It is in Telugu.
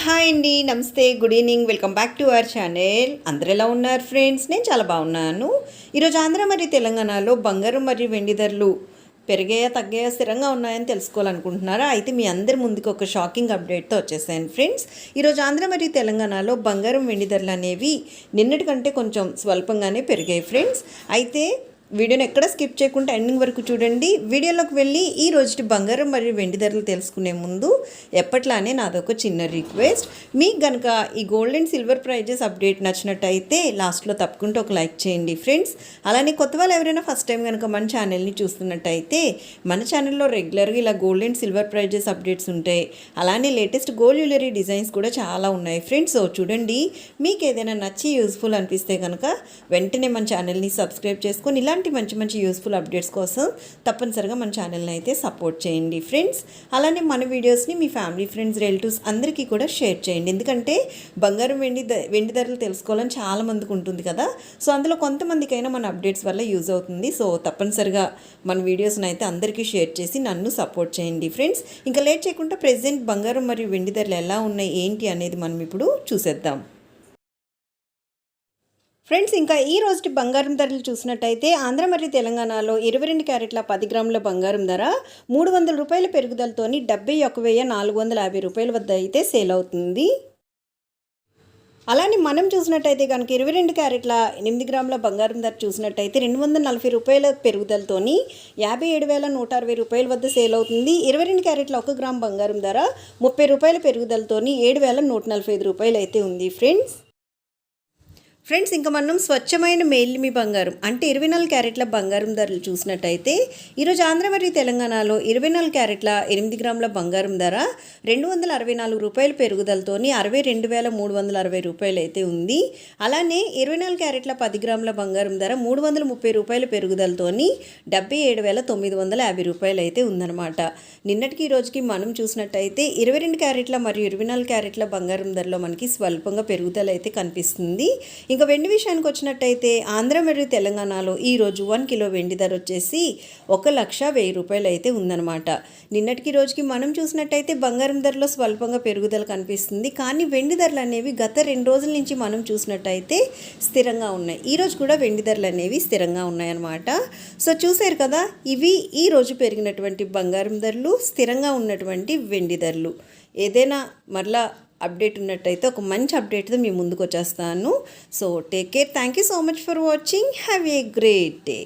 హాయ్ అండి నమస్తే good evening welcome back to our channel. అందరు ఎలా ఉన్నారు ఫ్రెండ్స్? నేను చాలా బాగున్నాను. ఈరోజు ఆంధ్ర మరియు తెలంగాణలో బంగారం మరియు వెండి ధరలు పెరిగాయా తగ్గాయా స్థిరంగా ఉన్నాయని తెలుసుకోవాలనుకుంటున్నారా? అయితే మీ అందరి ముందుకు ఒక షాకింగ్ అప్డేట్తో వచ్చేసాను ఫ్రెండ్స్. ఈరోజు ఆంధ్ర మరియు తెలంగాణలో బంగారం వెండి ధరలు అనేవి నిన్నటి కంటే కొంచెం స్వల్పంగానే పెరిగాయి ఫ్రెండ్స్. అయితే వీడియోని ఎక్కడ స్కిప్ చేయకుండా ఎండింగ్ వరకు చూడండి. వీడియోలోకి వెళ్ళి ఈ రోజుటి బంగారం మరియు వెండి ధరలు తెలుసుకునే ముందు ఎప్పట్లానే నాదొక చిన్న రిక్వెస్ట్. మీకు కనుక ఈ gold and silver prices update నచ్చినట్టయితే లాస్ట్లో తప్పకుండా ఒక లైక్ చేయండి ఫ్రెండ్స్. అలానే కొత్త వాళ్ళు ఎవరైనా ఫస్ట్ టైం కనుక మన ఛానల్ని చూస్తున్నట్టయితే మన ఛానల్లో రెగ్యులర్గా ఇలా gold and silver prices updates ఉంటాయి. అలానే లేటెస్ట్ గోల్డ్ జ్యువెలరీ డిజైన్స్ కూడా చాలా ఉన్నాయి ఫ్రెండ్స్. సో చూడండి మీకు ఏదైనా నచ్చి యూస్ఫుల్ అనిపిస్తే కనుక వెంటనే మన ఛానల్ని సబ్స్క్రైబ్ చేసుకొని ఇలాంటి మంచి మంచి యూస్ఫుల్ అప్డేట్స్ కోసం తప్పనిసరిగా మన ఛానల్ని అయితే సపోర్ట్ చేయండి ఫ్రెండ్స్ అలానే మన వీడియోస్ని మీ ఫ్యామిలీ ఫ్రెండ్స్ రిలేటివ్స్ అందరికీ కూడా షేర్ చేయండి. ఎందుకంటే బంగారం వెండి ద- వెండి ధరలు తెలుసుకోవాలని చాలా మందికి ఉంటుంది కదా. సో అందులో కొంతమందికైనా మన అప్డేట్స్ వల్ల యూజ్ అవుతుంది. సో తప్పనిసరిగా మన వీడియోస్ని అయితే అందరికీ షేర్ చేసి నన్ను సపోర్ట్ చేయండి ఫ్రెండ్స్ ఇంకా లేట్ చేయకుండా ప్రెసెంట్ బంగారం మరియు వెండి ధరలు ఎలా ఉన్నాయి ఏంటి అనేది మనం ఇప్పుడు చూసేద్దాం. ఫ్రెండ్స్ ఇంకా ఈ రోజు బంగారం ధరలు చూసినట్టయితే ఆంధ్ర మరియు తెలంగాణలో ఇరవై రెండు క్యారెట్ల పది గ్రాముల బంగారం ధర మూడు వందల రూపాయల పెరుగుదలతోని డెబ్బై ఒక వెయ్యి నాలుగు వందల యాభై రూపాయల వద్ద అయితే సేల్ అవుతుంది. అలానే మనం చూసినట్టయితే కనుక ఇరవై రెండు క్యారెట్ల ఎనిమిది గ్రాముల బంగారం ధర చూసినట్టయితే రెండు వందల నలభై రూపాయల పెరుగుదలతోని యాభై ఏడు వేల నూట అరవై రూపాయల వద్ద సేల్ అవుతుంది. ఇరవై రెండు క్యారెట్ల ఒక గ్రామ్ బంగారం ధర ముప్పై రూపాయల పెరుగుదలతోని ఏడు వేల నూట నలభై ఐదు రూపాయలు అయితే ఉంది. ఫ్రెండ్స్ ఫ్రెండ్స్ ఇంకా మనం స్వచ్ఛమైన మేల్మి బంగారం. అంటే ఇరవై నాలుగు క్యారెట్ల బంగారం ధరలు చూసినట్టయితే ఈరోజు ఆంధ్ర మరియు తెలంగాణలో ఇరవై నాలుగు క్యారెట్ల ఎనిమిది గ్రాముల బంగారం ధర రెండు వందల అరవై నాలుగు రూపాయల పెరుగుదలతోని అరవై రెండు వేల మూడు వందల అరవై రూపాయలు అయితే ఉంది. అలానే ఇరవై నాలుగు క్యారెట్ల పది గ్రాముల బంగారం ధర మూడు వందల ముప్పై రూపాయల పెరుగుదలతోని డెబ్బై ఏడు వేల తొమ్మిది వందల యాభై రూపాయలు అయితే ఉందన్నమాట. నిన్నటికి ఈ రోజుకి మనం చూసినట్టయితే ఇరవై రెండు క్యారెట్ల మరియు ఇరవై నాలుగు క్యారెట్ల బంగారం ధరలో మనకి స్వల్పంగా పెరుగుదల అయితే కనిపిస్తుంది. ఇంకా వెండి విషయానికి వచ్చినట్టయితే ఆంధ్ర మరియు తెలంగాణలో ఈ రోజు వన్ కిలో వెండి ధర వచ్చేసి ఒక లక్ష వెయ్యి రూపాయలు అయితే ఉందన్నమాట. నిన్నటికి రోజుకి మనం చూసినట్టయితే బంగారం ధరలో స్వల్పంగా పెరుగుదల కనిపిస్తుంది. కానీ వెండి ధరలు అనేవి గత రెండు రోజుల నుంచి మనం చూసినట్టయితే స్థిరంగా ఉన్నాయి. ఈ రోజు కూడా వెండి ధరలు అనేవి స్థిరంగా ఉన్నాయన్నమాట. సో చూసారు కదా ఇవి ఈ రోజు పెరిగినటువంటి బంగారం ధరలు స్థిరంగా ఉన్నటువంటి వెండి ధరలు. ఏదైనా మరలా అప్డేట్ ఉన్నట్టయితే ఒక మంచి అప్డేట్తో మీ ముందుకు వచ్చేస్తాను. So take care thank you so much for watching have a great day